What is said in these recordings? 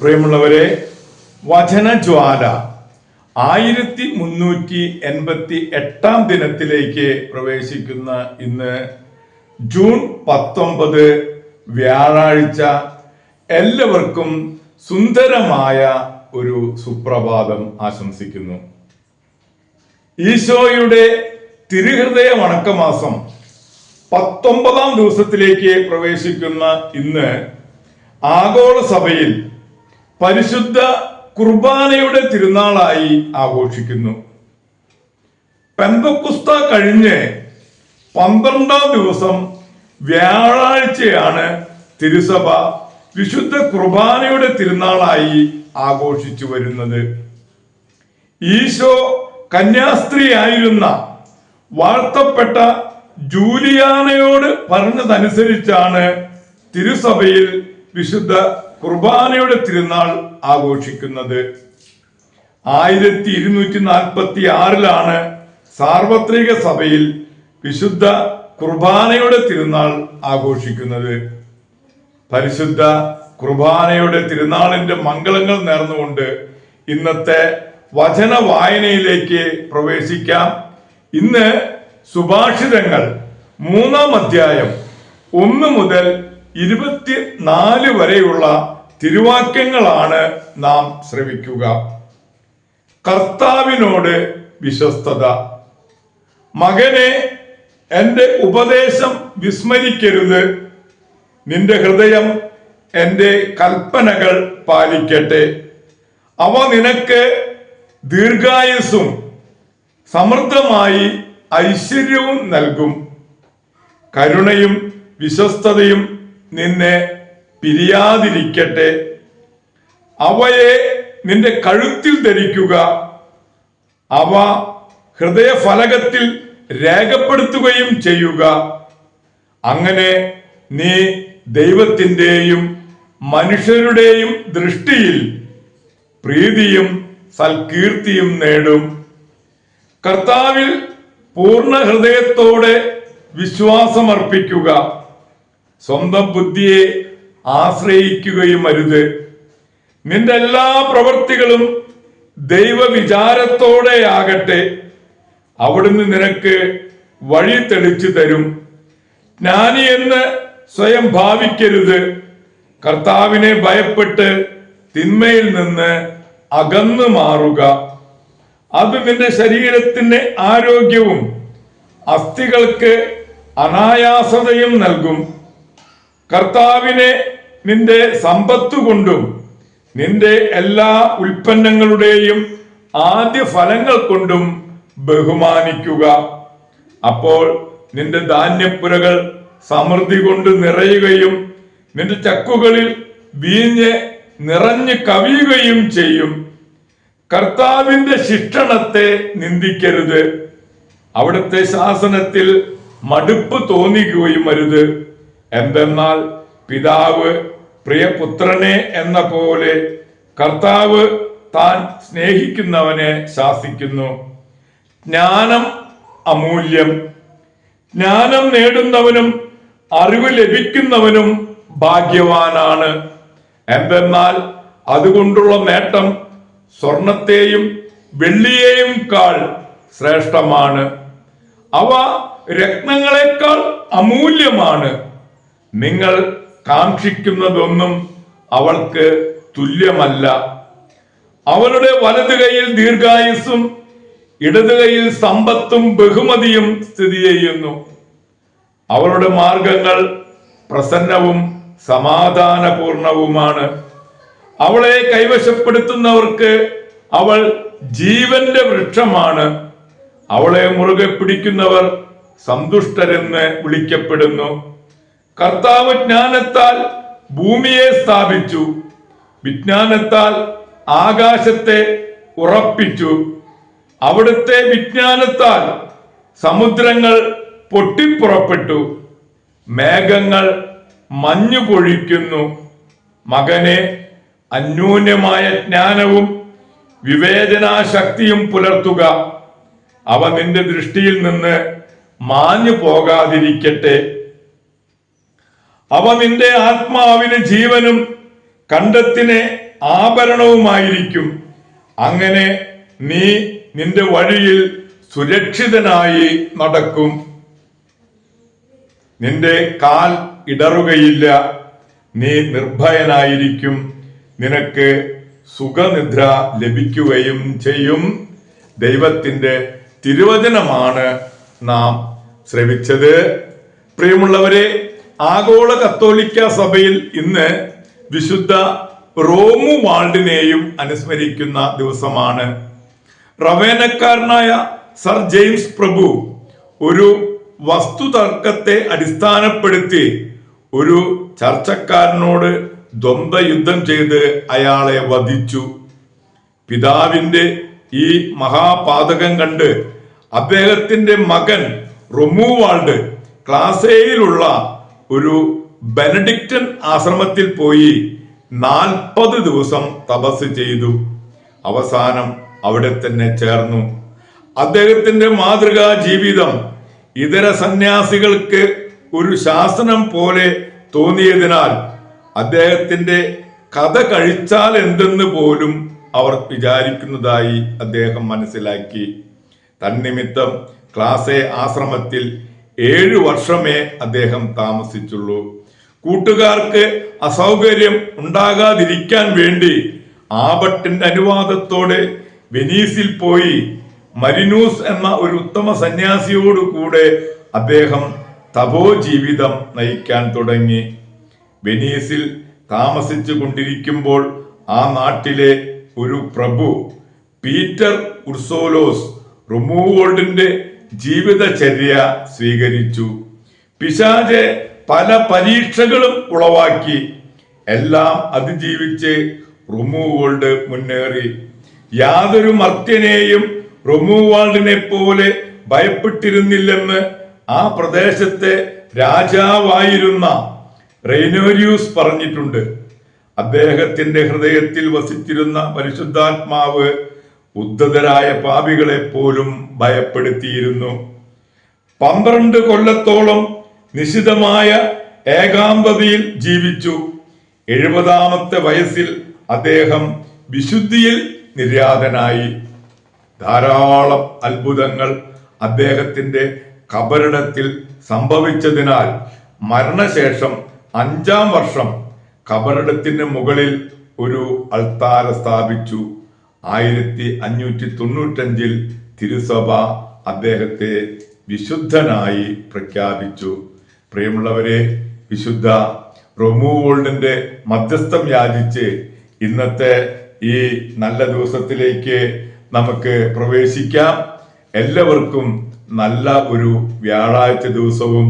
പ്രിയമുള്ളവരെ വചനജ്വാല ആയിരത്തി മുന്നൂറ്റി എൺപത്തി എട്ടാം ദിനത്തിലേക്ക് പ്രവേശിക്കുന്ന ഇന്ന് ജൂൺ പത്തൊമ്പത് വ്യാഴാഴ്ച എല്ലാവർക്കും സുന്ദരമായ ഒരു സുപ്രഭാതം ആശംസിക്കുന്നു. ഈശോയുടെ തിരുഹൃദയ വണക്കമാസം പത്തൊമ്പതാം ദിവസത്തിലേക്ക് പ്രവേശിക്കുന്ന ഇന്ന് ആഗോള സഭയിൽ പരിശുദ്ധ കുർബാനയുടെ തിരുനാളായി ആഘോഷിക്കുന്നു. പെന്തക്കുസ്ത കഴിഞ്ഞ് പന്ത്രണ്ടാം ദിവസം വ്യാഴാഴ്ചയാണ് തിരുസഭ വിശുദ്ധ കുർബാനയുടെ തിരുനാളായി ആഘോഷിച്ചു വരുന്നത്. ഈശോ കന്യാസ്ത്രീയായിരുന്ന വാഴ്ത്തപ്പെട്ട ജൂലിയാനയോട് പറഞ്ഞതനുസരിച്ചാണ് തിരുസഭയിൽ വിശുദ്ധ കുർബാനയുടെ തിരുനാൾ ആഘോഷിക്കുന്നത് ആയിരത്തി ഇരുന്നൂറ്റി നാൽപ്പത്തി ആറിലാണ് സാർവത്രിക സഭയിൽ വിശുദ്ധ കുർബാനയുടെ തിരുനാൾ ആഘോഷിക്കുന്നത്. പരിശുദ്ധ കുർബാനയുടെ തിരുനാളിന്റെ മംഗളങ്ങൾ നേർന്നുകൊണ്ട് ഇന്നത്തെ വചന വായനയിലേക്ക് പ്രവേശിക്കാം. ഇന്ന് സുഭാഷിതങ്ങൾ മൂന്നാം അധ്യായം ഒന്ന് മുതൽ ഇരുപത്തി നാല് വരെയുള്ള തിരുവാക്യങ്ങളാണ് നാം ശ്രവിക്കുക. കർത്താവിനോട് വിശ്വസ്തത. മകനെ എന്റെ ഉപദേശം വിസ്മരിക്കരുത്. നിന്റെ ഹൃദയം എന്റെ കൽപ്പനകൾ പാലിക്കട്ടെ. അവ നിനക്ക് ദീർഘായുസ്സും സമൃദ്ധമായി ഐശ്വര്യവും നൽകും. കരുണയും വിശ്വസ്തതയും നിന്നെ പിരിയാതിരിക്കട്ടെ. അവയെ നിന്റെ കഴുത്തിൽ ധരിക്കുക. അവ ഹൃദയഫലകത്തിൽ രേഖപ്പെടുത്തുകയും ചെയ്യുക. അങ്ങനെ നീ ദൈവത്തിന്റെയും മനുഷ്യരുടെയും ദൃഷ്ടിയിൽ പ്രീതിയും സൽകീർത്തിയും നേടും. കർത്താവിൽ പൂർണ ഹൃദയത്തോടെ വിശ്വാസമർപ്പിക്കുക. സ്വന്തം ബുദ്ധിയെ ആശ്രയിക്കുകയും അരുത്. നിന്റെ എല്ലാ പ്രവൃത്തികളും ദൈവവിചാരത്തോടെയാകട്ടെ. അവിടുന്ന് നിനക്ക് വഴി തെളിച്ചു തരും. ജ്ഞാനി എന്ന് സ്വയം ഭാവിക്കരുത്. കർത്താവിനെ ഭയപ്പെട്ട് തിന്മയിൽ നിന്ന് അകന്നു മാറുക. അത് നിന്റെ ശരീരത്തിന് ആരോഗ്യവും അസ്ഥികൾക്ക് അനായാസതയും നൽകും. കർത്താവിനെ നിന്റെ സമ്പത്ത് കൊണ്ടും നിന്റെ എല്ലാ ഉൽപ്പന്നങ്ങളുടെയും ആദ്യ ഫലങ്ങൾ കൊണ്ടും ബഹുമാനിക്കുക. അപ്പോൾ നിന്റെ ധാന്യപ്പുരകൾ സമൃദ്ധി കൊണ്ട് നിറയുകയും നിന്റെ ചക്കുകളിൽ വീഞ്ഞ് നിറഞ്ഞു കവിയുകയും ചെയ്യും. കർത്താവിന്റെ ശിക്ഷണത്തെ നിന്ദിക്കരുത്. അവിടുത്തെ ശാസനത്തിൽ മടുപ്പ് തോന്നിക്കുകയും അരുത്. എന്തെന്നാൽ പിതാവ് പ്രിയപുത്രനെ എന്ന പോലെ കർത്താവ് താൻ സ്നേഹിക്കുന്നവനെ ശാസിക്കുന്നു. ജ്ഞാനം അമൂല്യം. ജ്ഞാനം നേടുന്നവനും അറിവ് ലഭിക്കുന്നവനും ഭാഗ്യവാനാണ്. എന്തെന്നാൽ അതുകൊണ്ടുള്ള നേട്ടം സ്വർണത്തെയും വെള്ളിയെയും കാൾ ശ്രേഷ്ഠമാണ്. അവ രത്നങ്ങളെക്കാൾ അമൂല്യമാണ്. നിങ്ങൾ കാക്ഷിക്കുന്നതൊന്നും അവൾക്ക് തുല്യമല്ല. അവളുടെ വലതു കൈയിൽ ദീർഘായുസ്സും ഇടതു കൈയിൽ സമ്പത്തും ബഹുമതിയും സ്ഥിതി ചെയ്യുന്നു. അവളുടെ മാർഗങ്ങൾ പ്രസന്നവും സമാധാനപൂർണവുമാണ്. അവളെ കൈവശപ്പെടുത്തുന്നവർക്ക് അവൾ ജീവന്റെ വൃക്ഷമാണ്. അവളെ മുറുകെ പിടിക്കുന്നവർ സന്തുഷ്ടരെന്ന് വിളിക്കപ്പെടുന്നു. കർത്താവ് ജ്ഞാനത്താൽ ഭൂമിയെ സ്ഥാപിച്ചു. വിജ്ഞാനത്താൽ ആകാശത്തെ ഉറപ്പിച്ചു. അവിടുത്തെ വിജ്ഞാനത്താൽ സമുദ്രങ്ങൾ പൊട്ടിപ്പുറപ്പെട്ടു. മേഘങ്ങൾ മഞ്ഞു പൊഴിക്കുന്നു മകനെ അന്യൂന്യമായ ജ്ഞാനവും വിവേചനാശക്തിയും പുലർത്തുക. അവ നിന്റെ ദൃഷ്ടിയിൽ നിന്ന് മാഞ്ഞു പോകാതിരിക്കട്ടെ അവ നിന്റെ ആത്മാവിന് ജീവനും കണ്ടത്തിന് ആഭരണവുമായിരിക്കും. അങ്ങനെ നീ നിന്റെ വഴിയിൽ സുരക്ഷിതനായി നടക്കും. നിന്റെ കാൽ ഇടറുകയില്ല. നീ നിർഭയനായിരിക്കും. നിനക്ക് സുഖനിദ്ര ലഭിക്കുകയും ചെയ്യും. ദൈവത്തിന്റെ തിരുവചനമാണ് നാം ശ്രവിച്ചത്. പ്രിയമുള്ളവരെ ആഗോള കത്തോലിക്ക സഭയിൽ ഇന്ന് വിശുദ്ധ റോമു വാൾഡിനെയും അനുസ്മരിക്കുന്ന ദിവസമാണ്. റവേനക്കാരനായ സർ ജെയിംസ് പ്രഭു ഒരു വസ്തുതർക്കത്തെ അടിസ്ഥാനപ്പെടുത്തി ഒരു ചർച്ചക്കാരനോട് ദ്വന്ദ്വയുദ്ധം ചെയ്ത് അയാളെ വധിച്ചു. പിതാവിന്റെ ഈ മഹാപാതകം കണ്ട് അദ്ദേഹത്തിന്റെ മകൻ റൊമുവാൾഡ് ക്ലാസേയിലുള്ള ഒരു ബെനഡിക്റ്റൻ ആശ്രമത്തിൽ പോയി നാൽപ്പത് ദിവസം തപസ് ചെയ്തു. അവസാനം അവിടെ തന്നെ ചേർന്നു. അദ്ദേഹത്തിന്റെ മാതൃകാ ജീവിതം ഇതര സന്യാസികൾക്ക് ഒരു ശാസനം പോലെ തോന്നിയതിനാൽ അദ്ദേഹത്തിന്റെ കഥ കഴിച്ചാൽ എന്തെന്ന് പോലും അവർ വിചാരിക്കുന്നതായി അദ്ദേഹം മനസ്സിലാക്കി. തന്നിമിത്തം ക്ലാസെ ആശ്രമത്തിൽ ഏഴു വർഷമേ അദ്ദേഹം താമസിച്ചുള്ളൂ. കൂട്ടുകാർക്ക് അസൗകര്യം ഉണ്ടാകാതിരിക്കാൻ വേണ്ടി ആബട്ടിന്റെ അനുവാദത്തോടെ വെനീസിൽ പോയി മരിനൂസ് എന്ന ഒരു ഉത്തമ സന്യാസിയോട് കൂടെ അദ്ദേഹം തപോ ജീവിതം നയിക്കാൻ തുടങ്ങി. വെനീസിൽ താമസിച്ചു കൊണ്ടിരിക്കുമ്പോൾ ആ നാട്ടിലെ ഒരു പ്രഭു പീറ്റർ ഉർസോലോസ് റുമൂവോൾഡിന്റെ ജീവിതചര്യ സ്വീകരിച്ചു. പിശാജെ പല പരീക്ഷകളും ഉളവാക്കി. എല്ലാം അതിജീവിച്ച് റുമൂവോൾഡ് മുന്നേറി. യാതൊരു മർത്യനെയും റുമുവാൾഡിനെ പോലെ ഭയപ്പെട്ടിരുന്നില്ലെന്ന് ആ പ്രദേശത്തെ രാജാവായിരുന്ന റെയ്നോരിയൂസ് പറഞ്ഞിട്ടുണ്ട്. അദ്ദേഹത്തിന്റെ ഹൃദയത്തിൽ വസിച്ചിരുന്ന പരിശുദ്ധാത്മാവ് ഉദ്ധതരായ പാപികളെ പോലും ഭയപ്പെടുത്തിയിരുന്നു. പന്ത്രണ്ട് കൊല്ലത്തോളം നിശിതമായ ഏകാന്തതയിൽ ജീവിച്ചു. എഴുപതാമത്തെ വയസ്സിൽ അദ്ദേഹം വിശുദ്ധിയിൽ നിര്യാതനായി. ധാരാളം അത്ഭുതങ്ങൾ അദ്ദേഹത്തിന്റെ കബറിടത്തിൽ സംഭവിച്ചതിനാൽ മരണശേഷം അഞ്ചാം വർഷം കബറിടത്തിന് മുകളിൽ ഒരു അൾത്താര സ്ഥാപിച്ചു. ആയിരത്തി അഞ്ഞൂറ്റി തൊണ്ണൂറ്റഞ്ചിൽ തിരുസഭ അദ്ദേഹത്തെ വിശുദ്ധനായി പ്രഖ്യാപിച്ചു. പ്രിയമുള്ളവരെ വിശുദ്ധ റൊമുവോൾഡിന്റെ മധ്യസ്ഥം യാചിച്ച് ഇന്നത്തെ ഈ നല്ല ദിവസത്തിലേക്ക് നമുക്ക് പ്രവേശിക്കാം. എല്ലാവർക്കും നല്ല ഒരു വ്യാഴാഴ്ച ദിവസവും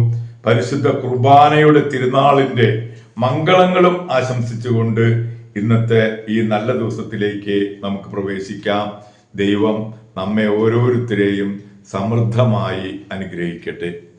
പരിശുദ്ധ കുർബാനയുടെ തിരുനാളിന്റെ മംഗളങ്ങളും ആശംസിച്ചുകൊണ്ട് ഇന്നത്തെ ഈ നല്ല ദിവസത്തിലേക്ക് നമുക്ക് പ്രവേശിക്കാം. ദൈവം നമ്മെ ഓരോരുത്തരെയും സമൃദ്ധമായി അനുഗ്രഹിക്കട്ടെ.